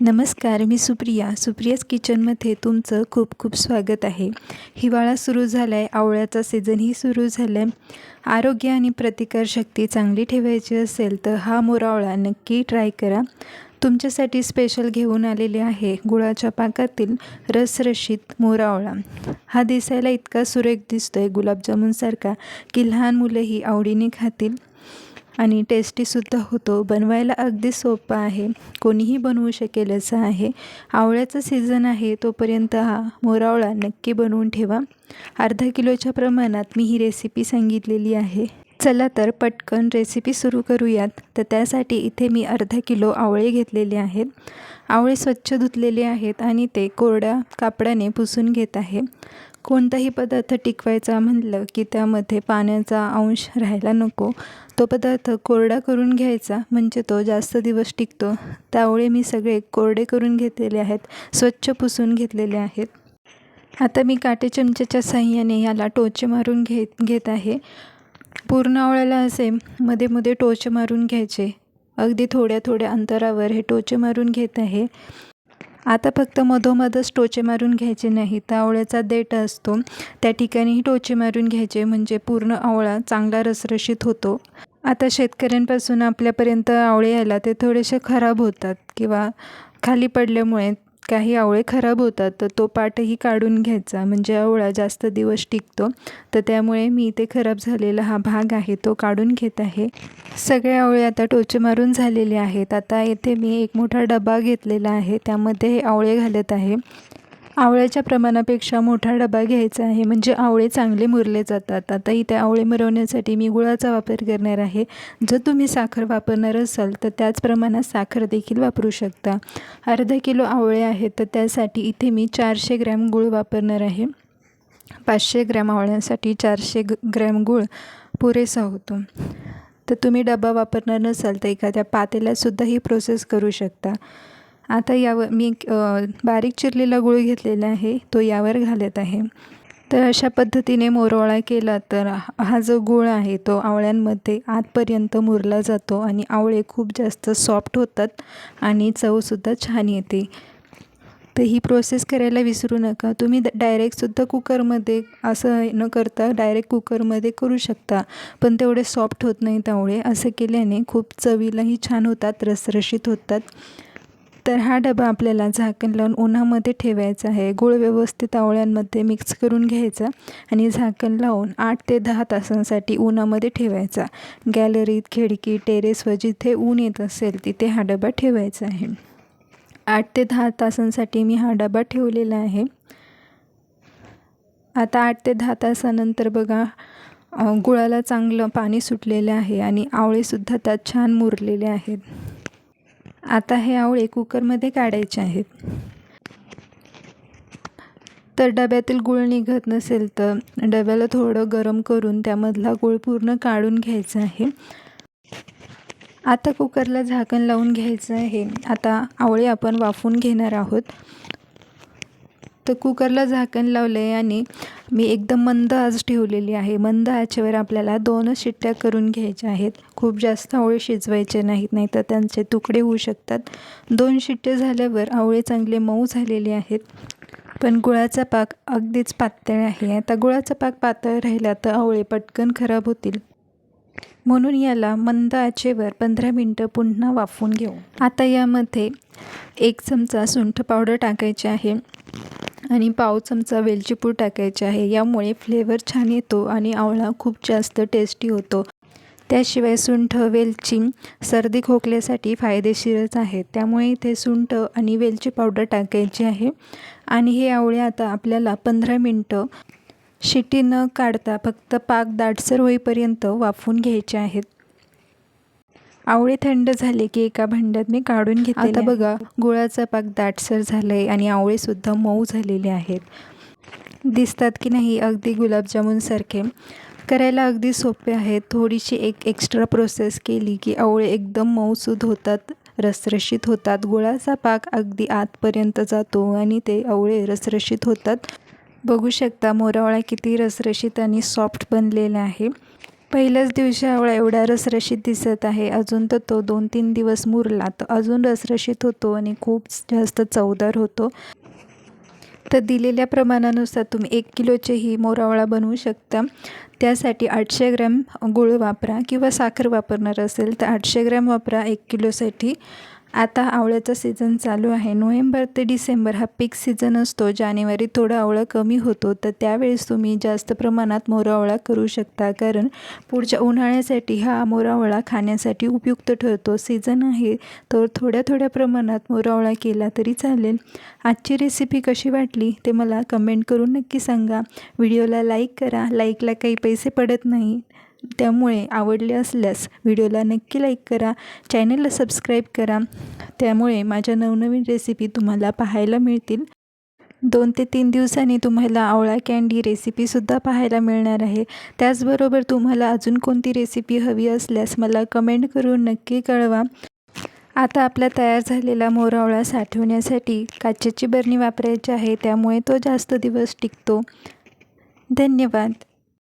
नमस्कार मी सुप्रिया. सुप्रियाज किचनमध्ये तुमचं खूप खूप स्वागत आहे. हिवाळा सुरू झाला आहे आवळ्याचा सीझनही सुरू झाला आहे आरोग्य आणि प्रतिकारशक्ती चांगली ठेवायची असेल तर हा मोरावळा नक्की ट्राय करा. तुमच्यासाठी स्पेशल घेऊन आलेले आहे गुळाच्या पाकातील रसरशीत मोरावळा. हा दिसायला इतका सुरेख दिसतो आहे गुलाबजामुनसारखा की लहान मुलंही आवडीने खातील. आणि टेस्टीसुद्धा होतो. बनवायला अगदी सोपं आहे. कोणीही बनवू शकेल असं आहे. आवळ्याचं सीझन आहे तोपर्यंत हा मोरावळा नक्की बनवून ठेवा. अर्धा किलोच्या प्रमाणात मी ही रेसिपी सांगितलेली आहे. चला तर पटकन रेसिपी सुरू करूयात. तर त्यासाठी इथे मी अर्धा किलो आवळे घेतलेले आहेत. आवळे स्वच्छ धुतलेले आहेत आणि ते कोरड्या कापडाने पुसून घेत आहे. कोणताही पदार्थ टिकवायचा म्हटलं की त्यामध्ये पाण्याचा अंश राहायला नको. तो पदार्थ कोरडा करून घ्यायचा म्हणजे तो जास्त दिवस टिकतो. त्यामुळे मी सगळे कोरडे करून घेतलेले आहेत स्वच्छ पुसून घेतलेले आहेत. आता मी काटे चमच्याच्या साह्याने याला टोचे मारून घेत घेत आहे. पूर्ण आवळ्याला असे मध्ये मध्ये टोचे मारून घ्यायचे. अगदी थोड्या थोड्या अंतरावर हे टोचे मारून घेत आहे. आता फक्त मधोमधच टोचे मारून घ्यायचे नाही तर आवळ्याचा देठ असतो. त्या ठिकाणीही टोचे मारून घ्यायचे म्हणजे पूर्ण आवळा चांगला रसरशीत होतो. आता शेतकऱ्यांपासून आपल्यापर्यंत आवळे यायला ते थोडेसे खराब होतात किंवा खाली पडल्यामुळे काही आवळे खराब होतात तर तो पाटही काढून घ्यायचा. म्हणजे आवळा जास्त दिवस टिकतो तर त्यामुळे मी इथे खराब झालेला हा भाग आहे तो काढून घेत आहे. सगळे आवळे आता टोचे मारून झालेले आहेत. आता येथे मी एक मोठा डबा घेतलेला आहे त्यामध्ये हे आवळे घालत आहे. आवळ्याच्या प्रमाणापेक्षा मोठा डबा घ्यायचा आहे. म्हणजे आवळे चांगले मुरले जातात. आता इथे आवळे मुरवण्यासाठी मी गुळाचा वापर करणार आहे. जर तुम्ही साखर वापरणार असाल तर त्याच प्रमाणात साखर देखील वापरू शकता. अर्धा किलो आवळे आहेत तर त्यासाठी इथे मी चारशे ग्रॅम गूळ वापरणार आहे. पाचशे ग्रॅम आवळ्यासाठी चारशे ग ग्रॅम गूळ पुरेसा होतो. तर तुम्ही डबा वापरणार नसाल तर एखाद्या पातेल्यातसुद्धा ही प्रोसेस करू शकता. आता यावर मी बारीक चिरलेला गूळ घेतलेला आहे तो यावर घालत आहे. तर अशा पद्धतीने मोरवळा केला तर हा जो गूळ आहे तो आवळ्यांमध्ये आतपर्यंत मुरला जातो आणि आवळे खूप जास्त सॉफ्ट होतात आणि चवसुद्धा छान येते. तर ही प्रोसेस करायला विसरू नका. तुम्ही डायरेक्टसुद्धा कुकरमध्ये असं न करता डायरेक्ट कुकरमध्ये करू शकता. पण तेवढे सॉफ्ट होत नाहीत आवळे. असं केल्याने खूप चवीलाही छान होतात रसरशीत होतात. तर हा डबा आपल्याला झाकण लावून उन्हामध्ये ठेवायचा आहे. गूळ व्यवस्थित आवळ्यांमध्ये मिक्स करून घ्यायचा आणि झाकण लावून आठ ते दहा तासांसाठी उन्हामध्ये ठेवायचा. गॅलरीत खिडकी टेरेसवर जिथे ऊन येत असेल तिथे हा डबा ठेवायचा आहे. आठ ते दहा तासांसाठी मी हा डबा ठेवलेला आहे. आता आठ ते दहा तासानंतर बघा गुळाला चांगलं पाणी सुटलेलं आहे आणि आवळेसुद्धा त्यात छान मुरलेले आहेत. आता हे आवळे कुकरमध्ये काढायचे आहेत. तर डब्यातील गूळ निघत नसेल तर डब्याला थोडं गरम करून त्यामधला गूळ पूर्ण काढून घ्यायचा आहे. आता कुकरला झाकण लावून घ्यायचं आहे. आता आवळे आपण वाफून घेणार आहोत. तर कुकरला झाकण लावलं आहे आणि मी एकदम मंद आज ठेवलेली आहे. मंद आचेवर आपल्याला दोनच शिट्ट्या करून घ्यायच्या आहेत. खूप जास्त आवळे शिजवायचे नाहीत नाही तर त्यांचे तुकडे होऊ शकतात. दोन शिट्टे झाल्यावर आवळे चांगले मऊ झालेले आहेत. पण गुळाचा पाक अगदीच पातळ आहे. आता गुळाचा पाक पातळ राहिला तर आवळे पटकन खराब होतील. म्हणून याला मंद आचेवर पंधरा मिनटं पुन्हा वाफवून घेऊ. आता यामध्ये एक चमचा सुंठ पावडर टाकायची आहे. आणि पाव चमचा वेलचीपूर टाकायचे टाकायची आहे. यामुळे फ्लेवर छान येतो आणि आवळा खूप जास्त टेस्टी होतो. त्याशिवाय सुंठ वेलची सर्दी खोकल्यासाठी फायदेशीरच आहे. त्यामुळे इथे सुंठ आणि वेलची पावडर टाकायची आहे. आणि हे आवळे आता आपल्याला पंधरा मिनटं शिटी न काढता फक्त पाक दाटसर होईपर्यंत वाफवून घ्यायचे आहेत. आवळे थंड झाले की एका भांड्यात मी काढून घेते आता बघा गुळाचा पाक दाटसर झालं आहे आणि आवळेसुद्धा मऊ झालेले आहेत. दिसतात की नाही अगदी गुलाबजामुनसारखे. करायला अगदी सोपे आहेत. थोडीशी एक एक्स्ट्रा प्रोसेस केली की आवळे एकदम मऊसूद होतात रसरशीत होतात. गुळाचा पाक अगदी आतपर्यंत जातो आणि ते आवळे रसरशीत होतात. बघू शकता मोरावळा किती रसरशीत आणि सॉफ्ट बनलेला आहे. पहिल्याच दिवशी आवळा एवढा रसरशीत दिसत आहे. अजून तर तो दोन तीन दिवस मुरला. तर अजून रसरशीत होतो आणि खूप जास्त चवदार होतो. तर दिलेल्या प्रमाणानुसार तुम्ही एक किलोचेही मोरावळा बनवू शकता. त्यासाठी आठशे ग्रॅम गूळ वापरा किंवा साखर वापरणार असेल तर आठशे ग्रॅम वापरा एक किलोसाठी. आता आवळ्याचा सीझन चालू आहे. नोव्हेंबर ते डिसेंबर हा पीक सीझन असतो. जानेवारी थोडा आवळा कमी होतो. तर त्यावेळेस तुम्ही जास्त प्रमाणात मोरावळा करू शकता. कारण पुढच्या उन्हाळ्यासाठी हा मोरावळा खाण्यासाठी उपयुक्त ठरतो. सीझन आहे तर थोड्या थोड्या प्रमाणात मोरावळा केला तरी चालेल. आजची रेसिपी कशी वाटली ते मला कमेंट करून नक्की सांगा. व्हिडिओला लाईक करा. लाईकला काही पैसे पडत नाही. त्यामुळे आवडले असल्यास व्हिडिओला नक्की लाईक करा चॅनलला सबस्क्राईब करा. त्यामुळे माझ्या नवनवीन रेसिपी तुम्हाला पाहायला मिळतील. दोन ते तीन दिवसांनी तुम्हाला आवळा कँडी रेसिपीसुद्धा पाहायला मिळणार आहे. त्याचबरोबर तुम्हाला अजून कोणती रेसिपी हवी असल्यास मला कमेंट करून नक्की कळवा. आता आपला तयार झालेला मोरावळा साठवण्यासाठी काचेची बरणी वापरायची आहे त्यामुळे तो जास्त दिवस टिकतो. धन्यवाद.